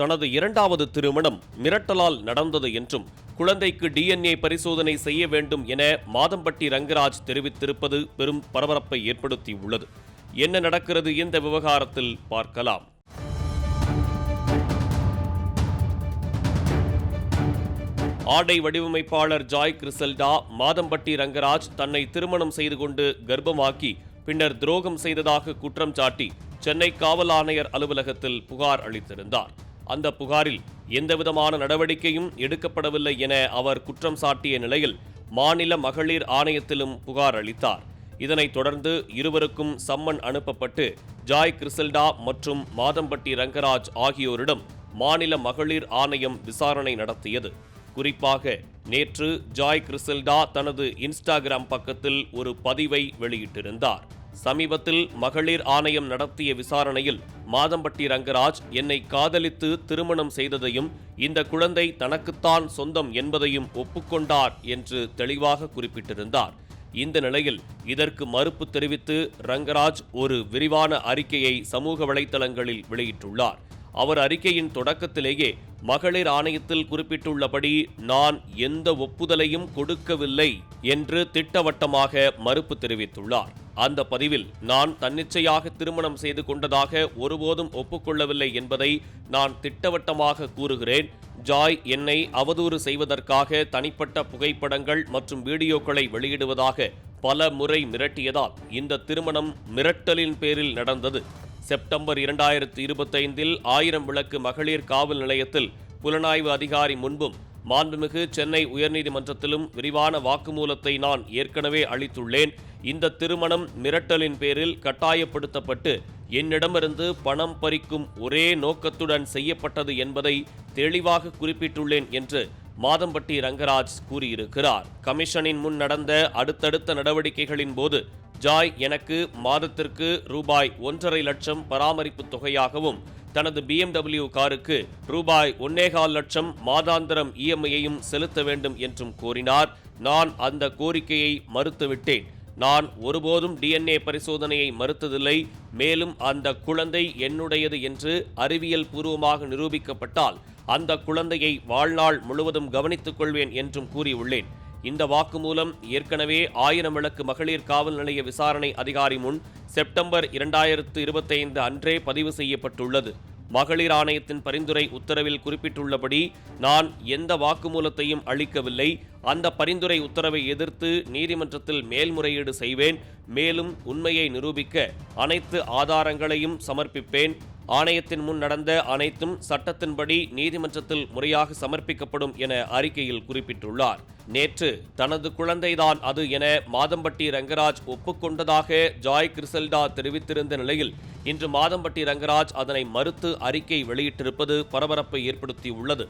தனது இரண்டாவது திருமணம் மிரட்டலால் நடந்தது என்றும் குழந்தைக்கு டிஎன்ஏ பரிசோதனை செய்ய வேண்டும் என மாதம்பட்டி ரங்கராஜ் தெரிவித்திருப்பது பெரும் பரபரப்பை ஏற்படுத்தியுள்ளது. என்ன நடக்கிறது இந்த விவகாரத்தில் பார்க்கலாம். ஆடை வடிவமைப்பாளர் ஜாய் கிறிசல்டா மாதம்பட்டி ரங்கராஜ் தன்னை திருமணம் செய்து கொண்டு கர்ப்பமாக்கி பின்னர் துரோகம் செய்ததாக குற்றம் சாட்டி சென்னை காவல் ஆணையர் அலுவலகத்தில் புகார் அளித்திருந்தார். அந்த புகாரில் எந்தவிதமான நடவடிக்கையும் எடுக்கப்படவில்லை என அவர் குற்றம் சாட்டிய நிலையில் மாநில மகளிர் ஆணையத்திலும் புகார் அளித்தார். இதனைத் தொடர்ந்து இருவருக்கும் சம்மன் அனுப்பப்பட்டு ஜாய் கிறிசல்டா மற்றும் மாதம்பட்டி ரங்கராஜ் ஆகியோரிடம் மாநில மகளிர் ஆணையம் விசாரணை நடத்தியது. குறிப்பாக நேற்று ஜாய் கிறிசல்டா தனது இன்ஸ்டாகிராம் பக்கத்தில் ஒரு பதிவை வெளியிட்டிருந்தார். சமீபத்தில் மகளிர் ஆணையம் நடத்திய விசாரணையில் மாதம்பட்டி ரங்கராஜ் என்னை காதலித்து திருமணம் செய்ததையும் இந்த குழந்தை தனக்குத்தான் சொந்தம் என்பதையும் ஒப்புக்கொண்டார் என்று தெளிவாக குறிப்பிட்டிருந்தார். இந்த நிலையில் இதற்கு மறுப்பு தெரிவித்து ரங்கராஜ் ஒரு விரிவான அறிக்கையை சமூக வலைதளங்களில் வெளியிட்டுள்ளார். அவர் அறிக்கையின் தொடக்கத்திலேயே மகளிர் ஆணையத்தில் குறிப்பிட்டுள்ளபடி நான் எந்த ஒப்புதலையும் கொடுக்கவில்லை என்று திட்டவட்டமாக மறுப்பு தெரிவித்துள்ளார். அந்த பதிவில் நான் தன்னிச்சையாக திருமணம் செய்து கொண்டதாக ஒருபோதும் ஒப்புக்கொள்ளவில்லை என்பதை நான் திட்டவட்டமாக கூறுகிறேன். ஜாய் என்னை அவதூறு செய்வதற்காக தனிப்பட்ட புகைப்படங்கள் மற்றும் வீடியோக்களை வெளியிடுவதாக பல முறை மிரட்டியதால் இந்த திருமணம் மிரட்டலின் பேரில் நடந்தது. செப்டம்பர் இரண்டாயிரத்து இருபத்தைந்தில் ஆயிரம் விளக்கு மகளிர் காவல் நிலையத்தில் புலனாய்வு அதிகாரி முன்பும் மாண்புமிகு சென்னை உயர்நீதிமன்றத்திலும் விரிவான வாக்குமூலத்தை நான் ஏற்கனவே அளித்துள்ளேன். இந்த திருமணம் மிரட்டலின் பேரில் கட்டாயப்படுத்தப்பட்டு என்னிடமிருந்து பணம் பறிக்கும் ஒரே நோக்கத்துடன் செய்யப்பட்டது என்பதை தெளிவாக குறிப்பிட்டுள்ளேன் என்று மாதம்பட்டி ரங்கராஜ் கூறியிருக்கிறார். கமிஷனின் முன் நடந்த அடுத்தடுத்த நடவடிக்கைகளின் போது ஜாய் எனக்கு மாதத்திற்கு ரூபாய் ஒன்றரை லட்சம் பராமரிப்பு தொகையாகவும் தனது பிஎம்டபிள்யூ காருக்கு ரூபாய் ஒன்னேகால் லட்சம் மாதாந்திரம் இஎம்ஐயையும் செலுத்த வேண்டும் என்றும் கோரினார். நான் அந்த கோரிக்கையை மறுத்துவிட்டேன். நான் ஒருபோதும் டிஎன்ஏ பரிசோதனையை மறுத்ததில்லை. மேலும் அந்த குழந்தை என்னுடையது என்று அறிவியல் பூர்வமாக நிரூபிக்கப்பட்டால் அந்த குழந்தையை வாழ்நாள் முழுவதும் கவனித்துக் கொள்வேன் என்றும் கூறியுள்ளேன். இந்த வாக்குமூலம் ஏற்கனவே ஆயிரம் விளக்கு மகளிர் காவல் நிலைய விசாரணை அதிகாரி முன் செப்டம்பர் இரண்டாயிரத்து இருபத்தைந்து அன்றே பதிவு செய்யப்பட்டுள்ளது. மகளிர் ஆணையத்தின் பரிந்துரை உத்தரவில் குறிப்பிட்டுள்ளபடி நான் எந்த வாக்குமூலத்தையும் அளிக்கவில்லை. அந்த பரிந்துரை உத்தரவை எதிர்த்து நீதிமன்றத்தில் மேல்முறையீடு செய்வேன். மேலும் உண்மையை நிரூபிக்க அனைத்து ஆதாரங்களையும் சமர்ப்பிப்பேன். ஆணையத்தின் முன் நடந்த அனைத்தும் சட்டத்தின்படி நீதிமன்றத்தில் முறையாக சமர்ப்பிக்கப்படும் என அறிக்கையில் குறிப்பிட்டுள்ளார். நேற்று தனது குழந்தைதான் அது என மாதம்பட்டி ரங்கராஜ் ஒப்புக்கொண்டதாக ஜாய் கிரிசல்டா தெரிவித்திருந்த நிலையில் இன்று மாதம்பட்டி ரங்கராஜ் அதனை மறுத்து அறிக்கை வெளியிட்டிருப்பது பரபரப்பை ஏற்படுத்தியுள்ளது.